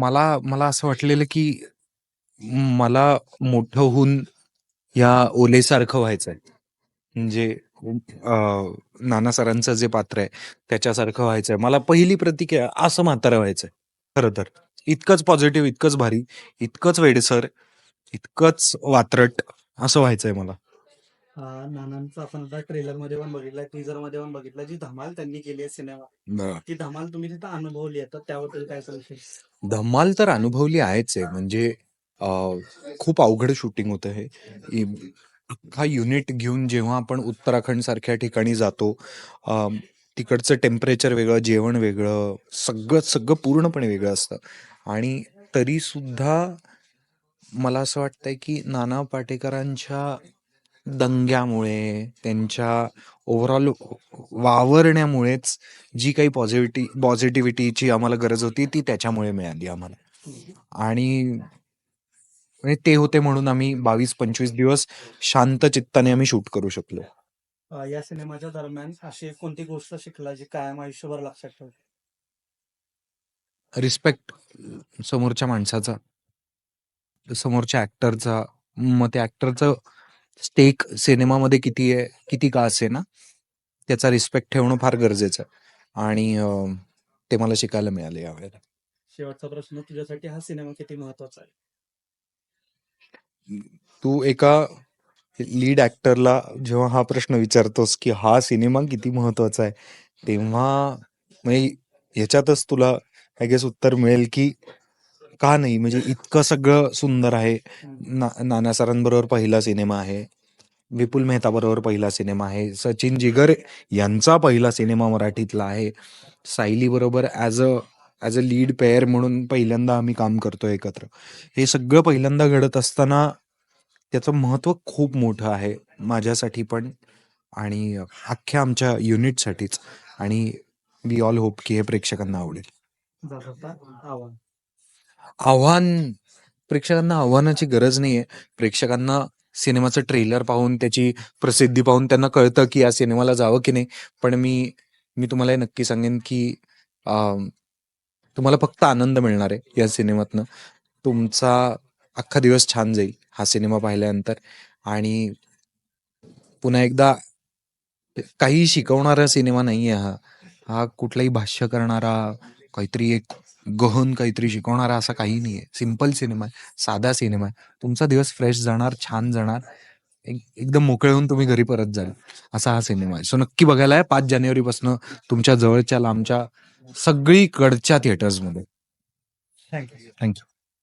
मला मला असं वाटलेलं की मला मोठं होऊन या ओलेसारखं व्हायचंय. म्हणजे नाना सरांचं जे पात्र आहे त्याच्यासारखं व्हायचंय. मला पहिली प्रतिक्रिया असं म्हातारं व्हायचंय खरं तर. इतकंच पॉझिटिव्ह, इतकंच भारी, इतकंच वेडसर, इतकंच वात्रट असं व्हायचंय मला. नानांचा आपण आता ट्रेलरमध्ये पण बघितला, टीझरमध्ये पण बघितला. जी धमाल त्यांनी केली आहे सिनेमा, बरं. ती धमाल तुम्ही तिथं अनुभवली आहे. तर त्याबद्दल काय सांगशील? धमाल तर अनुभवली आहेच आहे. म्हणजे अ, खूप अवघड शूटिंग होतं हे. इ अख्खा युनिट घेऊन जेव्हा आपण उत्तराखंड सारख्या ठिकाणी जातो, अ, तिकडचं टेम्परेचर वेगळं, जेवण वेगळं, सगळं सगळं पूर्णपणे वेगळं असतं. आणि तरीसुद्धा मला असं वाटतंय की नाना पाटेकरांच्या दंग्यामुळे, त्यांच्या ओव्हरऑल वावरण्यामुळेच जी काही पॉझिव्हिटी पॉझिटिव्हिटीची आम्हाला गरज होती, ती त्याच्यामुळे मिळाली आम्हाला. आणि म्हणजे ते होते म्हणून आम्ही 22-25 दिवस शांत चित्ताने आम्ही शूट करू शकलो. अ, या सिनेमाच्या दरम्यान अशी कोणती गोष्ट शिकला जी कायम आयुष्यभर लक्षात ठेवली? रिस्पेक्ट समोरच्या माणसाचा. समोरच्या ॲक्टरचा. मग त्या ॲक्टरचं स्टेक सिनेमामध्ये किती आहे, किती का असेना, त्याचा रिस्पेक्ट ठेवणं फार गरजेचं आहे. आणि अ, ते मला शिकायला मिळालं यावेळेला. शेवटचा प्रश्न तुझ्यासाठी हा सिनेमा किती महत्त्वाचा आहे? तू एका लीड ॲक्टरला जेव्हा हा प्रश्न विचारतोस, की हा सिनेमा किती महत्त्वाचा आहे, तेव्हा म्हणजे ह्याच्यातच तुला आय गेस उत्तर मिळेल, की का नाही म्हणजे इतकं सगळं सुंदर आहे. ना नाना सरांबरोबर पहिला सिनेमा आहे. विपुल मेहताबरोबर पहिला सिनेमा आहे. सचिन जिगर यांचा पहिला सिनेमा मराठीतला आहे. सायलीबरोबर as a as a lead pair म्हणून पहिल्यांदा आम्ही काम करतोय एकत्र. हे सगळं पहिल्यांदा घडत असताना त्याचं महत्त्व खूप मोठं आहे माझ्यासाठी पण आणि अख्ख्या आमच्या युनिटसाठीच. आणि वी ऑल होप की हे प्रेक्षकांना आवडेल. आव्हान. प्रेक्षकांना आव्हानाची गरज नाहीये. प्रेक्षकांना सिनेमाचं ट्रेलर पाहून, त्याची प्रसिद्धी पाहून त्यांना कळतं, की या सिनेमाला जावं की नाही. पण मी मी तुम्हाला नक्की सांगेन, की तुम्हाला फक्त आनंद मिळणार आहे या सिनेमातनं. तुमचा अख्खा दिवस छान जाईल हा सिनेमा पाहिल्यानंतर. आणि पुन्हा एकदा काही शिकवणारा सिनेमा नाहीये हा. हा कुठलाही भाष्य करणारा, काहीतरी एक गहन काहीतरी शिकवणारा असा काही नाहीये. सिंपल सिनेमा आहे. साधा सिनेमा आहे. तुमचा दिवस फ्रेश जाणार, छान जाणार. एक एकदम मोकळे होऊन तुम्ही घरी परत जाल. असा हा सिनेमा आहे. सो नक्की बघायला या 5 जानेवारीपासनं तुमच्या जवळच्या, लांबच्या सगळीकडच्या थिएटर्समध्ये. Thank you. Thank you.